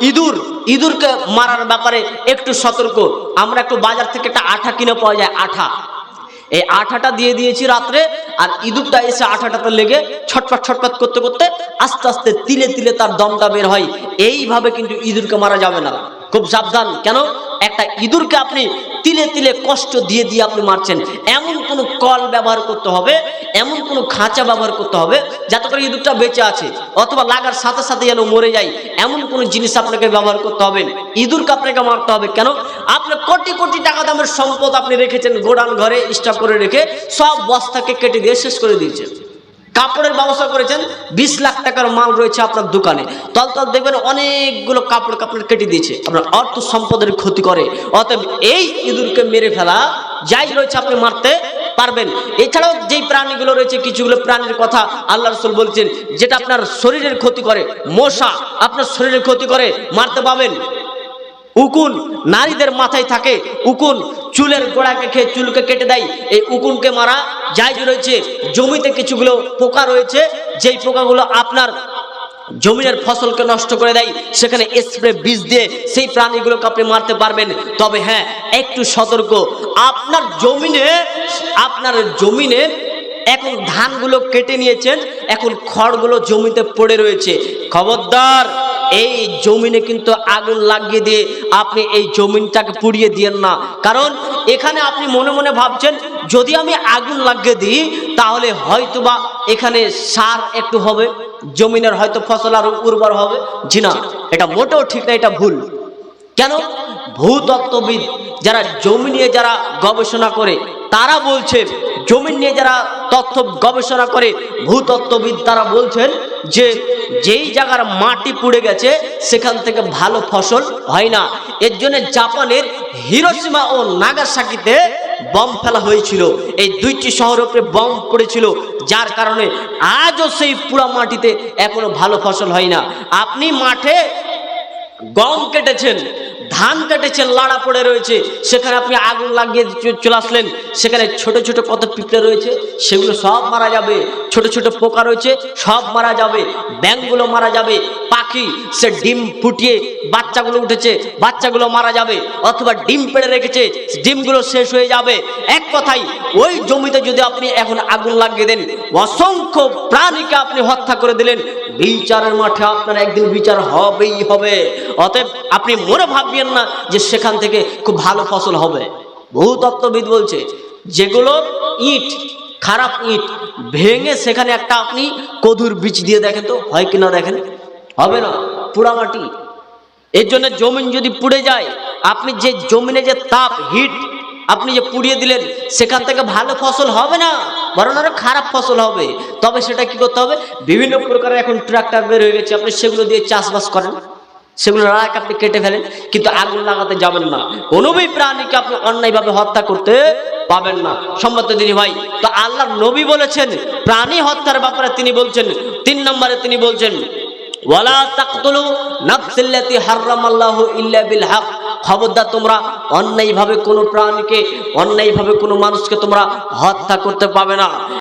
ইঁদুর, ইঁদুরকে মারার ব্যাপারে একটু সতর্ক। আমরা একটু বাজার থেকে একটা আঠা কিনে পাওয়া যায়, আঠা। এই আঠাটা দিয়ে দিয়েছি রাত্রে, আর ইঁদুরটা এসে আঠাটাতে লেগে ছটপট ছটপট করতে করতে আস্তে আস্তে তিলে তিলে তার দমটা বের হয়। এইভাবে কিন্তু ইঁদুরকে মারা যাবে না। খুব সাবধান। কেন? একটা ইঁদুরকে আপনি তিলে তিলে কষ্ট দিয়ে দিয়ে আপনি মারছেন। কোনো কল ব্যবহার করতে হবে, এমন কোনো খাঁচা ব্যবহার করতে হবে, যাতে করে ইঁদুরটা বেঁচে আছে, অথবা লাগার সাথে সাথে যেন মরে যায়, এমন কোনো জিনিস আপনাকে ব্যবহার করতে হবে। ইঁদুরকে আপনাকে মারতে হবে। কেন? আপনি কোটি কোটি টাকা দামের সম্পদ আপনি রেখেছেন গোডান ঘরে স্টক করে রেখে সব বস্তাকে কেটে দিয়ে শেষ করে দিয়েছেন। কাপড়ের ব্যবস্থা করেছেন, বিশ লাখ টাকার মাল রয়েছে আপনার দোকানে। তল তল দেখবেন অনেকগুলো কাপড় কাপড় কেটে দিয়েছে। আপনার অর্থ সম্পদের ক্ষতি করে। অতএব এই ইঁদুরকে মেরে ফেলা, যাই রয়েছে আপনি মারতে পারবেন। এছাড়াও যেই প্রাণীগুলো রয়েছে, কিছুগুলো প্রাণীর কথা আল্লাহ রসুল বলছেন, যেটা আপনার শরীরের ক্ষতি করে, মশা আপনার শরীরের ক্ষতি করে, মারতে পাবেন উকুন নারীদের মাথায় থাকে, উকুন চুলের গোড়াকে খেয়ে চুলকে কেটে দেয়, এই উকুনকে মারা জায়জ রয়েছে। জমিতে কিছুগুলো পোকা রয়েছে, যেই পোকাগুলো আপনার জমিনের ফসলকে নষ্ট করে দেয়, সেখানে স্প্রে বীজ দিয়ে সেই প্রাণীগুলোকে আপনি মারতে পারবেন। তবে হ্যাঁ একটু সতর্ক, আপনার জমিনে আপনার জমিনে এখন ধানগুলো কেটে নিয়েছেন, এখন খড়গুলো জমিতে পড়ে রয়েছে। খবরদার এই জমিনে কিন্তু আগুন লাগিয়ে দিয়ে আপনি এই জমিনটাকে পুড়িয়ে দিয়েন না। কারণ এখানে আপনি মনে মনে ভাবছেন, যদি আমি আগুন লাগিয়ে দিই, তাহলে হয়তোবা এখানে সার একটু হবে, জমিনের হয়তো ফসল আরও উর্বর হবে। জি না, এটা মোটেও ঠিক না, এটা ভুল। কেন? ভূতত্ত্ববিদ যারা জমি নিয়ে যারা গবেষণা করে, তারা বলছে, জমি নিয়ে যারা তথ্য গবেষণা করে, ভূতত্ত্ববিদ তারা বলছেন যে যেই জায়গার মাটি পুড়ে গেছে, সেখান থেকে ভালো ফসল হয় না। এর জন্য জাপানের হিরোসীমা ও নাগাসাকিতে বম ফেলা হয়েছিল। এই দুইটি শহরের উপরে বম পড়েছিল, যার কারণে আজও সেই পুরা মাটিতে এখনও ভালো ফসল হয় না। আপনি মাঠে গম কেটেছেন, ধান কেটেছেন, লাড়া পড়ে রয়েছে, সেখানে আপনি আগুন লাগিয়ে চলে আসলেন, সেখানে ছোট ছোট কত পিঁপড়ে রয়েছে, সেগুলো সব মারা যাবে। ছোট ছোট পোকা রয়েছে, সব মারা যাবে, ব্যাঙগুলো মারা যাবে, পাখি, সে ডিম ফুটিয়ে বাচ্চাগুলো উঠেছে, বাচ্চাগুলো মারা যাবে, অথবা ডিম পেড়ে রেখেছে, ডিমগুলো শেষ হয়ে যাবে। এক কথাই ওই জমিতে যদি আপনি এখন আগুন লাগিয়ে দেন, অসংখ্য প্রাণীকে আপনি হত্যা করে দিলেন, বিচারের মাঠে আপনার একদিন বিচার হবেই হবে। অতএব আপনি মনে ভাববেন না যে সেখান থেকে খুব ভালো ফসল হবে। বহু তত্ত্ববিদ বলছে, যেগুলো ইট খারাপ ইট ভেঙে সেখানে একটা আপনি কদুর বীজ দিয়ে দেখেন তো, হয় কিনা দেখেন? হবে না পোড়ামাটি এর জন্য জমিন যদি পুড়ে যায়, আপনি যে জমিনে যে তাপ, হিট আপনি যে পুড়িয়ে দিলেন, সেখান থেকে ভালো ফসল হবে না? বরং আরও খারাপ ফসল হবে। তবে সেটা কি করতে হবে? বিভিন্ন প্রকারের এখন ট্রাক্টর বের হয়ে গেছে, আপনি সেগুলো দিয়ে চাষবাস করেন। সেগুলো রাখ, আপনি কেটে ফেলেন, কিন্তু আগুন লাগাতে যাবেন না। কোনোই প্রাণীকে আপনি অন্যায়ভাবে হত্যা করতে পাবেন না। সম্মত দিনী ভাই। তো আল্লাহ নবী বলেছেন, প্রাণী হত্যার ব্যাপারে তিনি বলছেন, তিন নম্বরে তিনি বলছেন, ওয়ালা তাকতুলু কোন হারামাল্লাহু ইল্লা বিল হক। খবরদার তোমরা অন্যায়ভাবে কোনো প্রাণীকে, অন্যায়ভাবে কোনো মানুষকে তোমরা হত্যা করতে পাবে না।